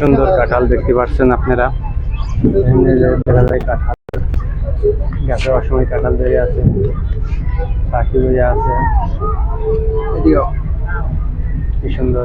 সুন্দর কাঁঠাল দেখতে পাচ্ছেন আপনারা? দেখা যায় কাঁঠাল গাছে অসময় কাঁঠাল ধরে আছে পাখি ধরে আছে। কি সুন্দর।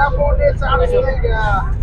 Wala po ulit sa akin.